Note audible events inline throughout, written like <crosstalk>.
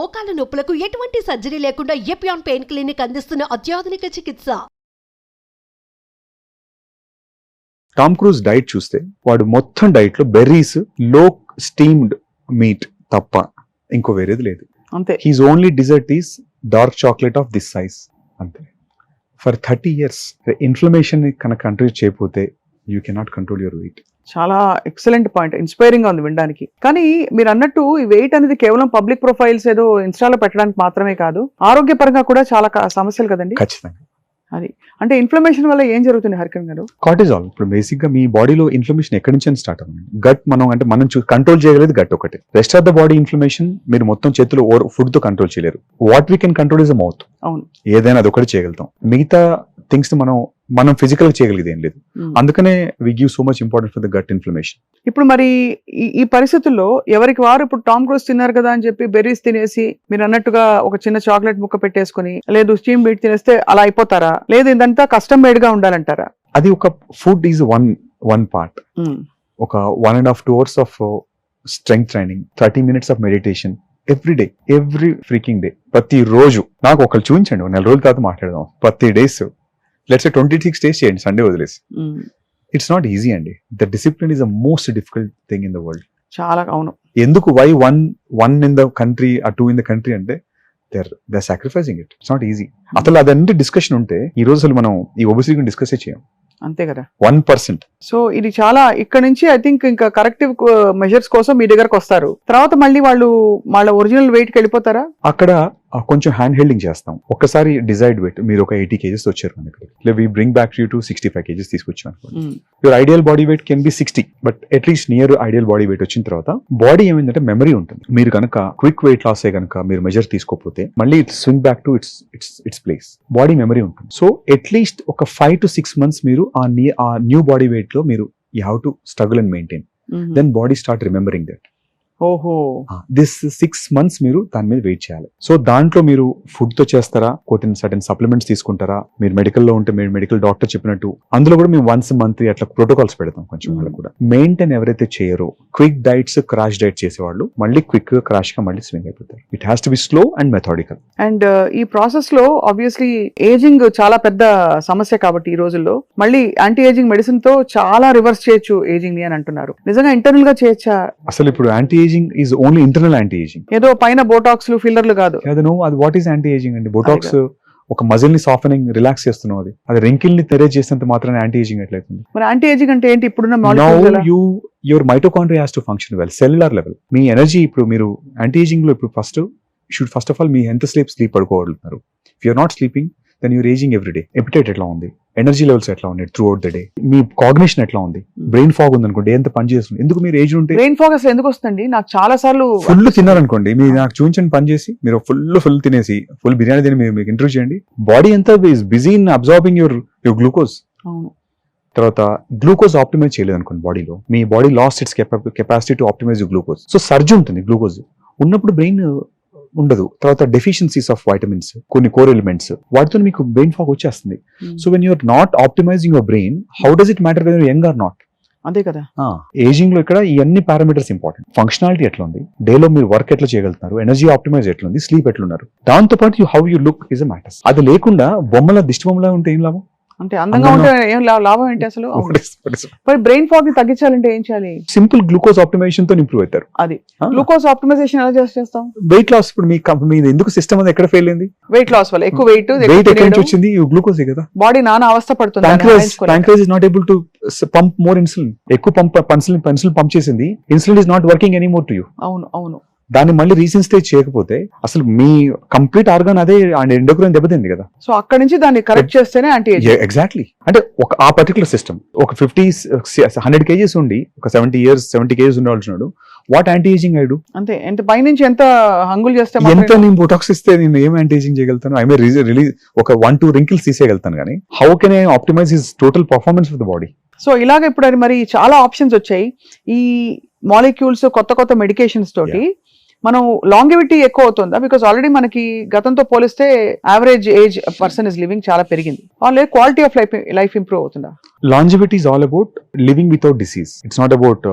మోకాల నొప్పులకు ఎటువంటి సర్జరీ లేకుండా ఎపియాన్ పెయిన్ క్లినిక్ అందిస్తున్న అత్యాధునిక చికిత్స. టామ్ క్రూజ్ డైట్ చూస్తే వాడు మొత్తం డైట్లో బెర్రీస్లో స్టీమ్డ్ మీట్ తప్ప ఇంకో వేరేది లేదు. అంతే. His only dessert is dark chocolate of this size అంతే. ఫర్ థర్టీ ఇయర్స్ ఇన్ఫ్లమేషన్ కనుక కంట్రోల్ చేయకపోతే you cannot control your weight చాలా ఎక్సలెంట్ పాయింట్ ఇన్స్పైరింగ్గా ఉంది వినడానికి. కానీ మీరు అన్నట్టు ఈ వెయిట్ అనేది కేవలం పబ్లిక్ ప్రొఫైల్స్ ఏదో ఇన్స్టాలో పెట్టడానికి మాత్రమే కాదు ఆరోగ్యపరంగా కూడా చాలా సమస్యలు కదండి? ఖచ్చితంగా. అంటే ఇన్ఫ్లమేషన్ వల్ల ఏం జరుగుతుంది హరికన్ గారు? కార్టిజాల్ ఇప్పుడు బేసిక్గా మీ బాడీలో ఇన్ఫ్లమేషన్ ఎక్కడి నుంచి స్టార్ట్ అవుతుంది. గట్ మనం అంటే మనం కంట్రోల్ చేయగలేదు గట్ ఒకటి. Rest of the body inflammation మీరు మొత్తం చేతులు ఫుడ్తో కంట్రోల్ చేయలేరు. What we can control is mouth అవును. ఏదైనా అది ఒకటి చేయగలుగుతాం. మిగతా థింగ్స్ మనం మనం ఫిజికల్గా చేయగలిగేది ఏం లేదు. మ్మ్. అందుకనే we give so much important for the gut inflammation ఇప్పుడు మరి ఈ- పరిస్థితుల్లో ఎవరికి వారు ఇప్పుడు టామ్ క్రూజ్ తిన్నారు కదా అని చెప్పి బెర్రీస్ తినేసి మీరు అన్నట్టుగా ఒక చిన్న చాక్లెట్ ముక్క పెట్టేసుకుని లేదు స్టీమ్ బీట్ తినేస్తే అలా అయిపోతారా? లేదు ఇదంతా కస్టమ్ మేడ్గా ఉండాలంటారా? అది ఒక food is one one part ఒక one and half two hours of strength training thirty minutes of meditation every day every freaking day ప్రతి రోజు నాకు ఒకళ్ళు చూపించండి నెల రోజుల తర్వాత మాట్లాడదాం. ప్రతి days let's twenty six days చేయండి సండే వదిలేసి. ఇట్స్ నాట్ ఈజీ అండి. The discipline is the most difficult thing in the world చాలా అవును. ఎందుకు? Why one one in the country ah two in the country అంటే there the sacrificing it it's not easy అసలు అదంటే discussion ఉంటే ఈ రోజు అసలు మనం ఈ ఒబిసిటీ గురించి డిస్కస్ చేయం? అంతే కదా. వన్ పర్సెంట్ సో ఇది చాలా ఇక్కడ నుంచి ఐ థింక్ ఇంకా కరెక్టివ్ మెజర్స్ కోసం మీ దగ్గరకు వస్తారు. తర్వాత మళ్ళీ వాళ్ళు వాళ్ళ ఒరిజినల్ వెయిట్కి వెళ్ళిపోతారా? అక్కడ కొంచెం హ్యాండ్ హెల్డింగ్ చేస్తాం. ఒక్కసారి డిజైడ్ వెయిట్ మీరు ఒక ఎయిటీ కేజెస్ వచ్చారు మన దగ్గర we bring back you to sixty five kgs తీసుకొచ్చాం your ideal body weight can be sixty but at least near ideal body weight వచ్చిన తర్వాత బాడీ ఏమైందంటే మెమరీ ఉంటుంది. మీరు కనుక క్విక్ వెయిట్ లాస్ అయ్యే కనుక మీరు మెజర్ తీసుకోకపోతే మళ్ళీ it's swing back to it's it's it's place body memory ఉంటుంది. సో అట్లీస్ట్ ఒక ఫైవ్ టు సిక్స్ మంత్స్ మీరు ఆ న్యూ బాడీ వెయిట్లో మీరు you have to struggle and maintain. Then body start remembering that ఓహో. దిస్ సిక్స్ మంత్స్ మీరు దాని మీద వెయిట్ చేయాలి. సో దాంట్లో మీరు ఫుడ్తో చేస్తారా? కొన్ని సర్టన్ సప్లిమెంట్స్ తీసుకుంటారా? మీరు మెడికల్లో ఉంటే మీరు మెడికల్ డాక్టర్ చెప్పినట్టు. అందులో కూడా మేము వన్స్ మంత్ అట్లా ప్రోటోకాల్స్ పెడతాం కొంచెం వాళ్ళకి కూడా. మెయింటైన్ ఎవరైతే చేయరో క్విక్ డైట్స్ క్రాష్ డైట్ చేసేవాళ్ళు మళ్ళీ క్విక్గా క్రాష్గా మళ్ళీ స్వింగ్ అయిపోతారు. It has to be slow and methodical and ఈ ప్రాసెస్లో ఆబ్వియస్లీ ఏజింగ్ చాలా పెద్ద సమస్య కాబట్టి ఈ రోజుల్లో. మళ్ళీ యాంటీ ఏజింగ్ మెడిసిన్తో చాలా రివర్స్ చేయొచ్చు ఏజింగ్ని అని అంటున్నారు. నిజంగా ఇంటర్నల్గా చేయొచ్చా? అసలు ఇప్పుడు anti ageing is only internal anti ageing ఏదో పైన బోటాక్స్లు ఫిల్లర్లు కాదు. అది నువ్వు అది వాట్ ఈస్ యాంటీ ఏజింగ్ అండి బొటాక్స్ ఒక మజిల్ని సాఫనింగ్ రిలాక్స్ చేస్తున్నావు అది. అది రింకిల్ని తెరేజ్ చేసినంత మాత్రం యాంటీ ఏజింగ్ ఎట్లయితుంది? మరి యాంటీ ఏజింగ్ అంటే ఏంటి? ఇప్పుడున్న you your mitochondria has to function well cellular level me energy ఇప్పుడు మీరు యాంటీ ఏజింగ్లో ఇప్పుడు first should first of all మీ ఎంత sleep sleep పడుకోగలుగుతున్నారు. If you're not sleeping then you're ageing every day appetite ఎట్లా ఉంది? Energy levels throughout the day the day మీ cognition ఎట్లా ఉంది? బ్రెయిన్ ఫాగ్ ఉంది అనుకోండి ఎంత పని చేస్తుంది? ఎందుకు మీరు ఏజ్ ఉంటే? బ్రెయిన్ ఫోకస్ ఎందుకు వస్తుంది నాకు చాలా సార్లు ఫుల్ తిన్నారనుకోండి మీరు నాకు చూపించండి పని చేసి మీరు ఫుల్ ఫుల్ తినేసి ఫుల్ బిర్యానీ తిని మీరు మీకు ఇంటర్వ్యూ చేయండి. బాడీ ఎంత busy in absorbing your your glucose అవును. తర్వాత గ్లూకోజ్ ఆప్టిమైజ్ చేయలేదు అనుకోండి బాడీలో మీ body lost its capacity to optimise glucose so surge ఉంటుంది గ్లూకోజ్ ఉన్నప్పుడు బ్రెయిన్ ఉండదు. తర్వాత డెఫిషియన్సీస్ ఆఫ్ వైటమిన్స్ కొన్ని కోర్ ఎలిమెంట్స్ వాటితో మీకు బ్రెయిన్ ఫాగ్ వచ్చేస్తుంది. So when you're not optimising your brain how does it matter when young are not అంతే కదా. ఏజింగ్లో ఇక్కడ ఈ అన్ని పారామీటర్స్ ఇంపార్టెంట్ ఫంక్షనాలిటీ ఎట్లా ఉంది డేలో మీరు వర్క్ ఎట్లా చేయగలుగుతున్నారు? ఎనర్జీ ఆప్టిమైజ్ ఎట్లా ఉంది స్లీప్ ఎట్లున్నారు? దాంతో పాటు you how you look is a matters అది లేకుండా బొమ్మల దిష్టి బొమ్మలా ఉంటే ఏం లాభం? అంటే అందంగా ఉంటే ఏం లాభం ఏంటి అసలు. <laughs> మరి బ్రెయిన్ ఫాగ్ని తగ్గించాలంటే ఏం చేయాలి? సింపుల్ గ్లూకోజ్ ఆప్టిమైజేషన్తో ఇంప్రూవ్ అవుతారు. అది. గ్లూకోజ్ ఆప్టిమైజేషన్ ఎలా చేసి చేస్తాం? వెయిట్ లాస్ ఇప్పుడు మీ కం- మీది ఎందుకు సిస్టమ్ అది ఎక్కడ ఫెయిల్ అయింది? వెయిట్ లాస్ వల్ల. ఎక్కువ వెయిట్ వెయిట్ ఎక్కడి నుంచి వచ్చింది? గ్లూకోజ్ కదా. బాడీ నానా అవస్థ పడుతుంది. Pancreas is not able to pump more insulin ఎక్కువ పంప్ పెన్సిల్ పెన్సిల్ పంప్ చేసింది. Insulin is not working any more to you అవును అవును. దాన్ని మళ్ళీ రీసెన్సిటైజ్ చేయకపోతే అసలు మీ కంప్లీట్ ఆర్గాన్ అదే ఎండోక్రైన్ దెబ్బతింది కదా. సో అక్కడ నుంచి దాన్ని కరెక్ట్ చేస్తేనే ఏజింగ్ ఎగ్జాక్ట్లీ అంటే ఒక ఆ పర్టికులర్ సిస్టమ్ ఒక ఫిఫ్టీ హండ్రెడ్ కేజీస్ ఉండి ఒక seventy years seventy kgs ఉండవలసినాడు what anti ageing I do అంతే. ఎంత పైనుంచి ఎంత హంగులు చేస్తే ఎంత నేను బొటాక్స్ ఇస్తే నేను ఏం యాంటీ ఏజింగ్ చేయగలుగుతాను ఐ మే రిలీజ్ ఒక వన్ టూ రింకిల్స్ తీసేయగలుగుతాను కానీ how can I optimise his total performance of the body so ఇలాగ ఇప్పుడు అది మరి చాలా ఆప్షన్స్ వచ్చాయి. ఈ మాలిక్యూల్స్ కొత్త కొత్త మెడికేషన్స్ తోటి మనం లాంగివిటీ ఎక్కువ అవుతుందా? బికాస్ ఆల్రెడీ మనకి గతంతో పోలిస్తే average age person is living చాలా పెరిగింది. వాళ్ళే quality of life life improve అవుతుందా? Longevity is all about living without disease it's not about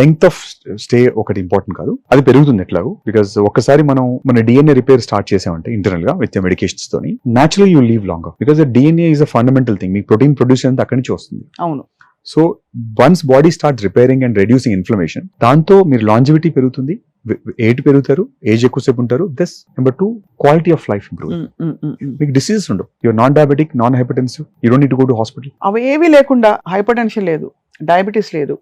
length of stay ఒకటి ఇంపార్టెంట్ కాదు. అది పెరుగుతుంది ఎట్లాగో? బికాస్ ఒక్కసారి మనం మన డిఎన్ఏ రిపేర్ స్టార్ట్ చేసామంటే ఇంటర్నల్గా విత్ మెడికేషన్స్ తోని natural you live longer because DNA is a fundamental thing మీకు ప్రోటీన్ ప్రొడ్యూస్ అంతా అక్కడి నుంచి వస్తుంది. అవును. So once body start repairing and reducing inflammation దాంతో మీరు లాంజివిటీ పెరుగుతుంది. ఏజ్ పెరుగుతారు ఏజ్ ఎక్కువసేపు ఉంటారు thus number two quality of life improve. మీకు డిసీజెస్ ఉండవు. You're non diabetic non hypertensive you don't need go to hospital అవి ఏమీ లేకుండా హైపర్ టెన్షన్ లేదు డయాబెటీస్ లేదు.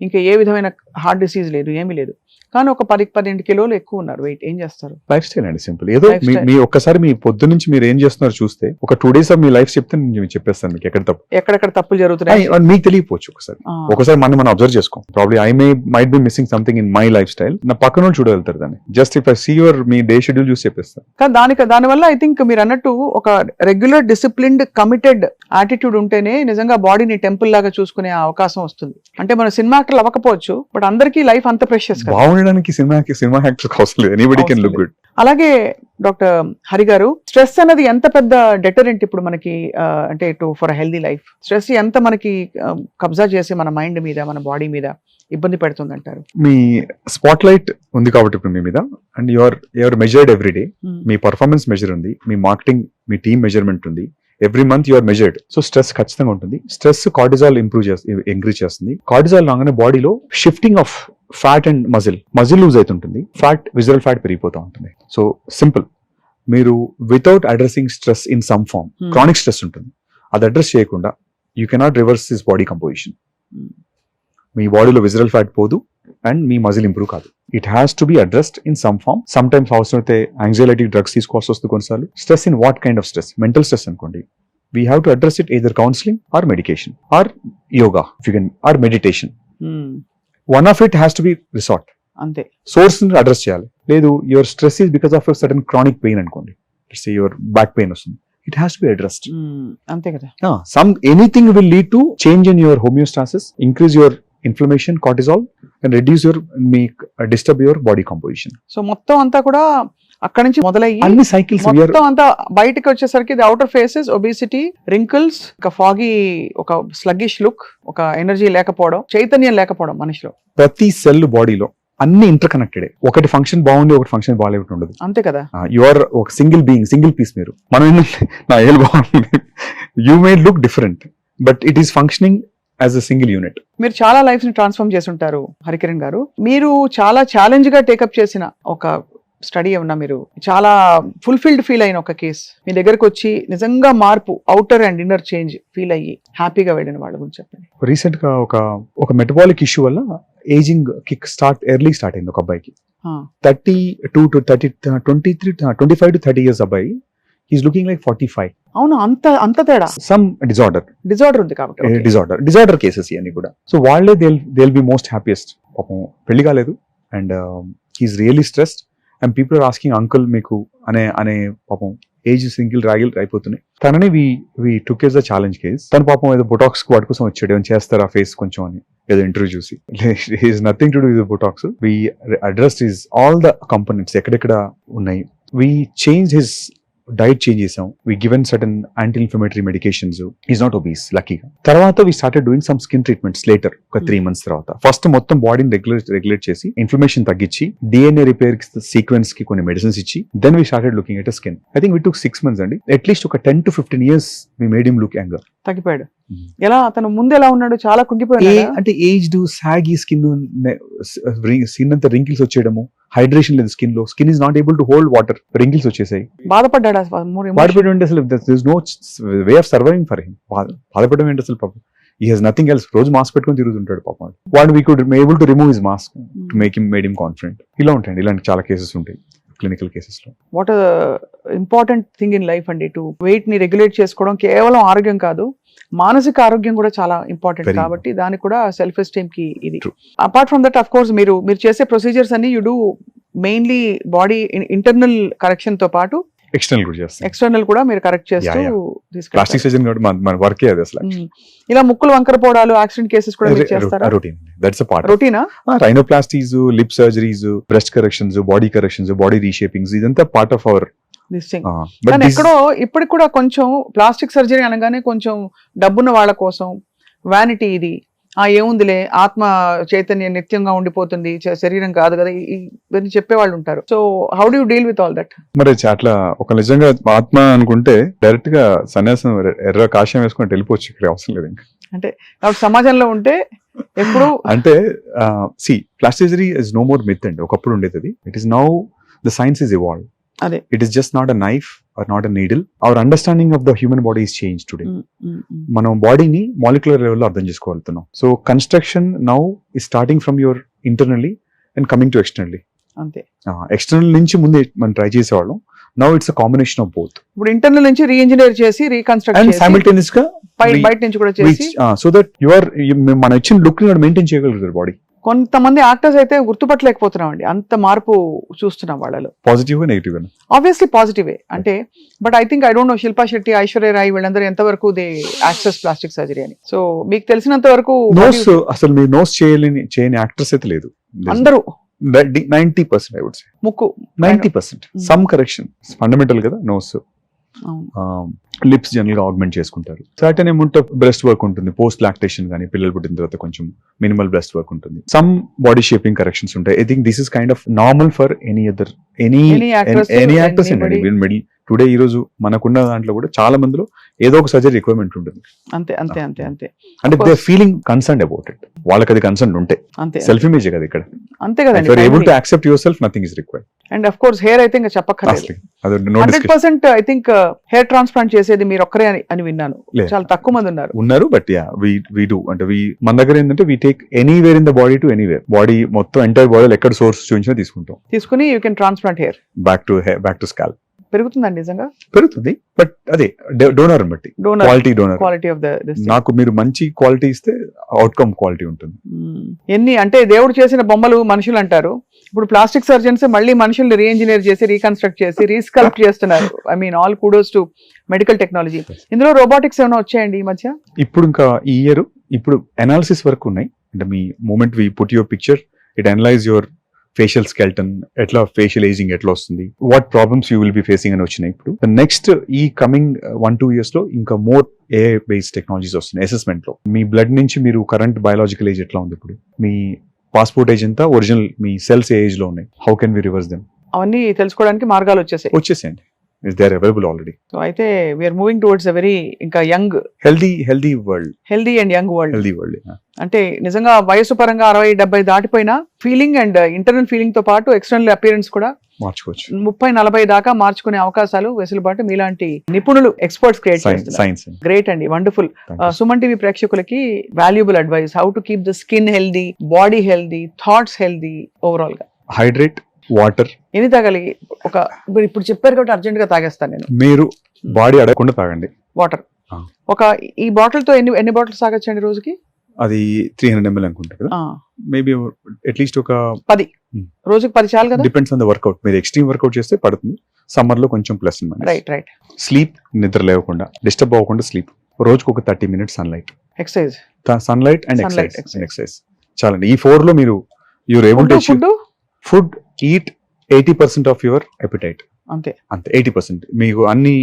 ఇంకా ఏ విధమైన హార్ట్ డిసీజ్ లేదు ఏమీ లేదు. కానీ ఒక పది పన్నెండు కిలోలు ఎక్కువ ఉన్నారు. వెయిట్ ఏం చేస్తారు? లైఫ్ స్టైల్ అండి సింపుల్. ఏదో మీ- ఒక్కసారి మీ పొద్దు నుంచి మీరు ఏం చేస్తున్నారు చూస్తే ఒక టూ డేస్ ఆఫ్ మీ లైఫ్ చెప్తే నేను మీకు చెప్పేస్తాను మీకు ఎక్కడ తప్పు. ఎక్కడెక్కడ తప్పులు జరుగుతున్నాయి? మీకు తెలియకపోవచ్చు ఒకసారి. ఒకసారి మనం మనం అబ్జర్వ్ చేసుకోం. Probably I may might be missing something in my lifestyle నా పక్కన చూడగలుగుతారు దాన్ని. Just if I see your me day schedule చూసి చెప్పేస్తాను. కానీ దానికి దానివల్ల ఐ థింక్ మీరు అన్నట్టు ఒక రెగ్యులర్ డిసిప్లిన్డ్ కమిటెడ్ యాటిట్యూడ్ ఉంటేనే నిజంగా బాడీని టెంపుల్ లాగా చూసుకునే అవకాశం వస్తుంది. అంటే మన సినిమా యాక్టర్లు అవ్వకపోవచ్చు బట్ అందరికీ లైఫ్ అంత ప్రెషియస్ కదా. బాగుండడానికి సినిమాకి సినిమా యాక్టర్స్ అవసరం లేదు. ఎనీబడి కెన్ లుక్ గుడ్ అలాగే డాక్టర్ హరి గారు స్ట్రెస్ అనేది ఎంత పెద్ద డెటరెంట్ ఇప్పుడు మనకి అంటే to for healthy life stress ఎంత మనకి కబ్జా చేసి మన మైండ్ మీద మన బాడీ మీద ఇబ్బంది పెడుతుంది అంటారు మీ స్పాట్ లైట్ ఉంది కాబట్టి ఇప్పుడు మీ మీద and your your measured every day me performance measure ఉంది మీ మార్కెటింగ్ మీ టీమ్ మెజర్మెంట్ ఉంది. Every month your measured so stress ఖచ్చితంగా ఉంటుంది. స్ట్రెస్ కార్డిజాల్ ఇంప్రూవ్ చేస్తుంది ఎంక్రీజ్ చేస్తుంది. కార్డిజాల్ లాగానే బాడీలో shifting of fat and muscle muscle lose అవుతుంటుంది. ఫ్యాట్ విజరల్ ఫ్యాట్ పెరిగిపోతూ ఉంటుంది. సో సింపుల్ మీరు without addressing stress in some form Hmm. Chronic stress ఉంటుంది. అది అడ్రస్ చేయకుండా you cannot reverse this body composition. మీ బాడీలో విజరల్ ఫ్యాట్ పోదు అండ్ మీ మజిల్ ఇంప్రూవ్ కాదు. It has to be addressed in some form sometimes అవసరమైతే anxiety drugs తీసుకోవాల్సి వస్తుంది కొన్నిసార్లు stress in what kind of stress mental stress అనుకోండి we have to address it either counselling or medication or yoga can or meditation one of it has to be resort అంతే. Source address చేయాలి. లేదు your stress is because of sudden chronic pain అనుకోండి. Your back pain వస్తుంది. It has to be addressed అంతే కదా. Some anything will lead to change in your homeostasis increase your inflammation cortisol and reduce your me disturb your body composition so మొత్తం అంతా కూడా అక్కడ నుంచి మొదలయ్యి అన్ని సైకిల్స్ మొత్తం అంతా బయటకు వచ్చేసరికి the outer faces obesity wrinkles ఒక ఫాగీ ఒక స్లగ్గిష్ లుక్ ఒక ఎనర్జీ లేకపోవడం చైతన్యం లేకపోవడం మనిషిలో. ప్రతి సెల్ బాడీలో అన్ని ఇంటర్ కనెక్టెడ్ ఒకటి ఫంక్షన్ బాగుంది ఒకటి ఫంక్షన్ బాగాలేకపోతే ఉండదు. అంతే కదా. యు ఆర్ ఒక సింగిల్ బీయింగ్ సింగిల్ పీస్ మీరు. మనం ఏంటంటే నా ఏళ్ళు బాగుంది. You may look different but it is functioning as a single unit మీరు చాలా లైఫ్ని ట్రాన్స్ఫార్మ్ చేసి ఉంటారు హరికిరణ్ గారు. మీరు చాలా ఛాలెంజ్గా టేకప్ చేసిన ఒక స్టడీ ఏమన్నా మీరు చాలా ఫుల్ఫిల్డ్ ఫీల్ అయిన ఒక కేస్ మీ దగ్గరకు వచ్చి నిజంగా మార్పు outer and inner change feel అయ్యి హ్యాపీగా వెళ్ళిన వాళ్ళ గురించి చెప్పండి. రీసెంట్గా ఒక ఒక మెటబాలిక్ ఇష్యూ వల్ల ageing kick start early start అయింది ఒక అబ్బాయికి. Thirty two to thirty twenty three twenty five to thirty years అబ్బాయి is looking like forty five అవును అంత అంత తేడా. సమ్ డిజార్డర్ డిజార్డర్ ఉంది కాబట్టి. డిజార్డర్ డిజార్డర్ కేసెస్ ఇవన్నీ కూడా. సో వాళ్ళే they they be most happiest పాపం పెళ్ళి కాలేదు. And he's really stressed and people are asking uncle మీకు అనే అనే పాపం ఏజ్ సింగిల్ రాగిల్ అయిపోతున్నాయి. తనని we we took as the challenge case తన పాపం ఏదో బొటాక్స్ వాటి కోసం వచ్చాడు. ఏమైనా చేస్తారా ఫేస్ కొంచెం అని. ఏదో ఇంటర్వ్యూ చూసి. Is nothing to do with Botox we address is all the components ఎక్కడెక్కడ ఉన్నాయి. We change his diet change చేసాం. We given certain anti inflammatory medications is not obese లక్కీగా తర్వాత we started doing some skin treatments later ఒక three months తర్వాత. First మొత్తం బాడీని regulate regulate చేసి ఇన్ఫ్లమేషన్ తగ్గించి డిఎన్ఏ రిపేర్ సీక్వెన్స్కి కొన్ని మెడిసిన్స్ ఇచ్చి then we started looking at skin I think we took six months అండి. అట్లీస్ట్ ఒక ten to fifteen years we made him look younger తగ్గిపోయాడు. ఎలా? అతను ముందు ఎలా ఉన్నాడు చాలా కుంగిపోయాడు అంటే ఏజ్డ్ సాగి స్కిన్ స్కిన్ అంతా రింకిల్స్ వచ్చేయడము హైడ్రేషన్ లేదు స్కిన్లో skin is not able to hold water wrinkles వచ్చేసాయి. బాధపడ్డాడు? అంటే అసలు? This no way of surviving for him. బాధపడడం ఏంటి అసలు పాపం? ఈ హెస్ నథింగ్ ఎల్స్. రోజు మాస్క్ పెట్టుకొని తిరుగుతుంటాడు పాపం వాడు. We could able to remove his mask to make him made him confident ఇలా ఉంటాయండి. ఇలాంటి చాలా కేసెస్ ఉంటాయి. క్లినికల్ కేసెస్లో. What important thing in life అండి టు వెయిట్ని రెగ్యులేట్ చేసుకోవడం కేవలం ఆరోగ్యం కాదు మానసిక ఆరోగ్యం కూడా చాలా ఇంపార్టెంట్ కాబట్టి దానికి కూడా సెల్ఫ్ ఎస్టీమ్కి ఇది. Apart from that of course మీరు మీరు చేసే ప్రొసీజర్స్ అన్ని you do mainly body internal కరెక్షన్తో పాటు ఎక్స్టర్నల్ కూడా చేస్తాం. ఎక్స్టర్నల్ కూడా మీరు కరెక్ట్ చేస్తూ. ప్లాస్టిక్ సర్జన్ కాబట్టి మన మన వర్కే అది అసలు. ఇలా ముక్కులు వంకర పోవడాలు యాక్సిడెంట్ కేసెస్ కూడా మీరు చేస్తారా? Routine that's a part రొటీనా rhinoplasties lip surgeries breast corrections body corrections body reshapings ఇదంతా పార్ట్ ఆఫ్ అవర్ కానీ ఎక్కడో ఇప్పటికి కూడా కొంచెం ప్లాస్టిక్ సర్జరీ అనగానే కొంచెం డబ్బున్న వాళ్ళ కోసం వ్యానిటీ ఇది ఆ ఏముందిలే ఆత్మ చైతన్యం నిత్యంగా ఉండిపోతుంది శరీరం కాదు కదా ఇవన్నీ చెప్పేవాళ్ళు ఉంటారు. So how do deal with all that మరి అట్లా ఒక నిజంగా ఆత్మ అనుకుంటే డైరెక్ట్గా సన్యాసం ఎర్ర- కాషాయం వేసుకొని వెళ్ళిపోవచ్చు ఇక్కడ అవసరం లేదు ఇంకా. కాబట్టి సమాజంలో ఉంటే ఎప్పుడు అంటే C plastic surgery is no more myth అండి. ఒకప్పుడు ఉండేది it is now the science is evolve అదే. It is just not a knife or not a needle our understanding of the human body is change today. మనం బాడీని molecular లెవెల్లో అర్థం చేసుకోగలుగుతున్నాం. So construction now ఈ starting from your internally and coming to externally అంతే. External నుంచి ముందు మనం ట్రై చేసేవాళ్ళం. Now it's a combination of both ఇప్పుడు ఇంటర్నల్ నుంచి రీఇంజనీర్ చేసి రీకన్స్ట్రక్ట్ అండ్ సైమిల్టేనియస్గా బయట నుంచి కూడా చేసి సో దట్ యువర్ మనం ఇచ్చిన లుక్ని మెయింటైన్ చేయగలుగుతారు బాడీ కొంతమంది యాక్టర్స్ అయితే గుర్తుపట్టలేకపోతున్నాం అండి అంత మార్పు చూస్తున్నాం వాళ్ళలో. పాజిటివ్ నెగిటివ్ ఆబ్వియస్లీ పాజిటివే అంటే but I think I don't know Shilpa Shetty Aishwarya Rai వీళ్ళందరూ ఎంతవరకు దే యాక్సెస్ ప్లాస్టిక్ సర్జరీ అని. సో మీకు తెలిసినంత వరకు నోస్ అసలు మీరు నోస్ చేయలేని చేయని యాక్టర్స్ అయితే లేదు. అందరూ. Ninety percent I would say ముక్కు. Ninety percent. Some correction fundamental కదా నోస్. లిప్స్ జనరల్గా ఆగ్మెంట్ చేసుకుంటారు. Certain amount of breast work ఉంటుంది. పోస్ట్ లాక్టేషన్ కానీ పిల్లలు పుట్టిన తర్వాత కొంచెం మినిమల్ బ్రెస్ట్ వర్క్ ఉంటుంది. సమ్ బాడీ షేపింగ్ కరెక్షన్స్ ఉంటాయి. I think this is kind of normal for any other any any actors. Middle today ఈ రోజు మనకున్న దాంట్లో కూడా చాలా మందిలో ఏదో ఒక సర్జరీ రిక్వైర్మెంట్ ఉంటుంది. అంతే అంతే అంతే అంతే. అంటే they. Feeling concern about it వాళ్ళకి అది కన్సర్న్ ఉంటే. అంతే సెల్ఫ్ ఇమేజ్ కదా ఇక్కడ? అంతే ఏబుల్ టు కదండి accept yourself nothing is required and of course hair అయితే ఇంకా చెప్పక్కర్లేదు. Hundred percent I think hair transplant చేసేది మీరు ఒక్కరే అని విన్నాను. చాలా తక్కువ మంది ఉన్నారు. ఉన్నారు but yeah we we do అంటే వి మన దగ్గర ఏంటంటే we take anywhere in the body to anywhere body మొత్తం ఎంటైర్ బాడీలో ఎక్కడ సోర్స్ చూపించినా తీసుకుంటాం. తీసుకుని you can transplant hair back to back to scalp పెరుగుతుందండి నిజంగా? పెరుగుతుంది. బట్ అదే డోనర్ బట్టి. Quality donor quality of the నాకు మీరు మంచి క్వాలిటీ ఇస్తే అవుట్కమ్ క్వాలిటీ ఉంటుంది. ఎన్ని అంటే దేవుడు చేసిన బొమ్మలు మనుషులు అంటారు. ఇప్పుడు ప్లాస్టిక్ సర్జన్స్ మళ్ళీ మనుషుల్ని రీఇంజనీర్ చేసి రీకన్స్ట్రక్ట్ చేసి రీస్కల్ప్ట్ చేస్తున్నారు. I mean all kudos to medical technology ఇందులో రోబోటిక్స్ ఏమైనా వచ్చాయండి ఈ మధ్య? ఇప్పుడు ఇంకా ఈ ఇయర్ ఇప్పుడు అనాలిసిస్ వరకు ఉన్నాయి. అంటే మీ moment we put your picture it analyse your facial skeleton ఎట్లా ఫేషియల్ ఏజింగ్ ఎట్లా వస్తుంది? What problems you will be facing అని వచ్చినాయి ఇప్పుడు. నెక్స్ట్ ఈ కమింగ్ వన్ టూ ఇయర్స్లో ఇంకా మోర్ ఏ బేస్డ్ టెక్నాలజీస్ వస్తున్నాయి అసెస్మెంట్లో. మీ బ్లడ్ నుంచి మీరు కరెంట్ బయాలజికల్ ఏజ్ ఎట్లా ఉంది ఇప్పుడు? మీ పాస్పోర్ట్ ఏజ్ ఎంత? ఒరిజినల్ మీ సెల్స్ ఏ ఏజ్లో ఉన్నాయి? How can we reverse them అవన్నీ తెలుసుకోవడానికి మార్గాలు వచ్చేసాయి. వచ్చేసేయండి. Is they are available already so అయితే we're moving towards a very ఇంకా young healthy healthy world healthy and young world healthy world అంటే నిజంగా వయసు పరంగా అరవై డెబ్బై దాటిపోయినా ఫీలింగ్ అండ్ ఇంటర్నల్ ఫీలింగ్తో పాటు ఎక్స్టర్నల్ అపియరెన్స్ కూడా మార్చుకోవచ్చు. ముప్పై నలభై దాకా మార్చుకునే అవకాశాలు వెసులుబాటు మీలాంటి నిపుణులు ఎక్స్పర్ట్స్ క్రియేట్ సైన్స్ గ్రేట్ అండి వండర్ఫుల్ సుమన్ టీవీ ప్రేక్షకులకి valuable advice how to keep the skin healthy body healthy thoughts healthy ఓవరాల్గా. Hydrate water. ఎన్ని తాగాలి? ఒక ఇప్పుడు చెప్పారు కాబట్టి అర్జెంట్గా తాగేస్తాను నేను. మీరు బాడీ అడగకుండా తాగండి. వాటర్. ఒక ఈ బాటిల్తో ఎన్ని ఎన్ని బాటిల్స్ తాగొచ్చండి రోజుకి? అది త్రీ హండ్రెడ్ ఎంఎల్ అనుకుంటా కదా. మేబీ అట్లీస్ట్ ఒక పది. Hmm. రోజుకి పది చాలు కదా? డిపెండ్స్ ఆన్ ద వర్కౌట్ మీరు ఎక్స్ట్రీమ్ వర్కౌట్ చేస్తే పడుతుంది. సమ్మర్లో కొంచెం ప్లస్ రైట్ రైట్ స్లీప్ నిద్ర లేవకుండా డిస్టర్బ్ అవ్వకుండా స్లీప్ రోజుకు ఒక thirty minutes sunlight exercise sunlight and exercise. Exercise చాలండి. ఈ ఫోర్లో మీరు you're able to food food eat eighty percent of your appetite అంతే. అంతే ఎయిటీ పర్సెంట్. మీకు అన్ని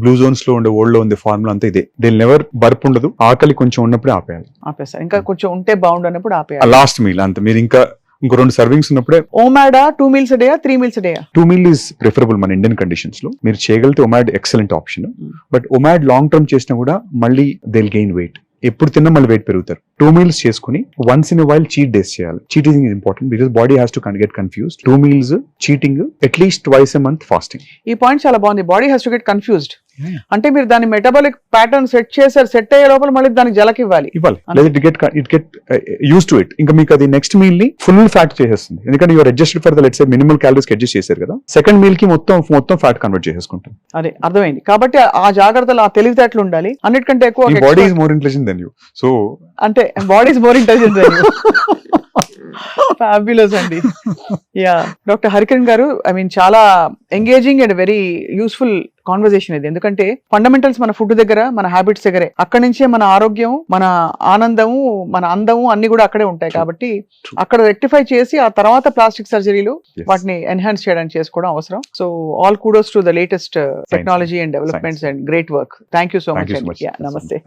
బ్లూ జోన్స్లో ఉండే ఓల్డ్లో ఉండే ఫార్ములా అంతా ఇదే. దే నెవర్ బర్ప్ ఉండదు ఆకలి కొంచెం ఉన్నప్పుడే ఆపేయాలి. ఆపేస్తారు. ఇంకా కొంచెం ఉంటే బాగుండు అన్నప్పుడు ఆపేయాలి. లాస్ట్ మీల్ అంత. మీరు ఇంకా ఇంకో రెండు సర్వింగ్స్ ఉన్నప్పుడే ఓమాడా టూ మీల్స్ డేయా త్రీ మీల్స్ డేయా టూ మీల్ ఈస్ ప్రిఫరబుల్ మన ఇండియన్ కండిషన్స్లో. మీరు చేయగలిగితే OMAD excellent option. But OMAD long term చేసినా కూడా మళ్ళీ దిల్ గెయిన్ వెయిట్ ఎప్పుడు తిన్నా మళ్ళీ వెయిట్ పెరుగుతారు. టూ మీల్స్ చేసుకుని once in while cheat days చేయాలి. Cheating is important because body has to get confuse two meals cheating at least twice a month fasting ఈ పాయింట్ చాలా బాగుంది. Body has to get confused. అంటే మీరు దాని metabolic pattern set చేశారు set అయ్యే లోపల మళ్ళీ దానికి జలకి ఇవ్వాలి. ఇవ్వాలి. లేదా it get it get use to it ఇంకా మీకు అది నెక్స్ట్ మీల్ని ఫుల్ ఫ్యాట్ చేసేస్తుంది. ఎందుకంటే your adjusted for the let's minimal calories adjust చేశారు కదా. సెకండ్ మీల్కి మొత్తం మొత్తం ఫ్యాట్ కన్వర్ట్ చేసేసుకుంటాం. అదే అర్థమైంది. కాబట్టి ఆ- జాగ్రత్తలు ఆ తెలివితేటలు ఉండాలి. అన్నిటికంటే ఎక్కువ body is more intelligent than you so అంటే body is more intelligent fabulous అండి yeah doctor Harikaran garu I mean చాలా engaging and very useful conversation ఇది. ఎందుకంటే ఫండమెంటల్స్ మన ఫుడ్ దగ్గర మన హ్యాబిట్స్ దగ్గరే. అక్కడి నుంచే మన ఆరోగ్యం మన ఆనందము మన అందము అన్ని కూడా అక్కడే ఉంటాయి కాబట్టి. అక్కడ రెక్టిఫై చేసి ఆ తర్వాత ప్లాస్టిక్ సర్జరీలు. వాటిని ఎన్హాన్స్ చేయడానికి చేసుకోవడం అవసరం. So all kudos to the latest technology and developments and great work thank you so much namaste.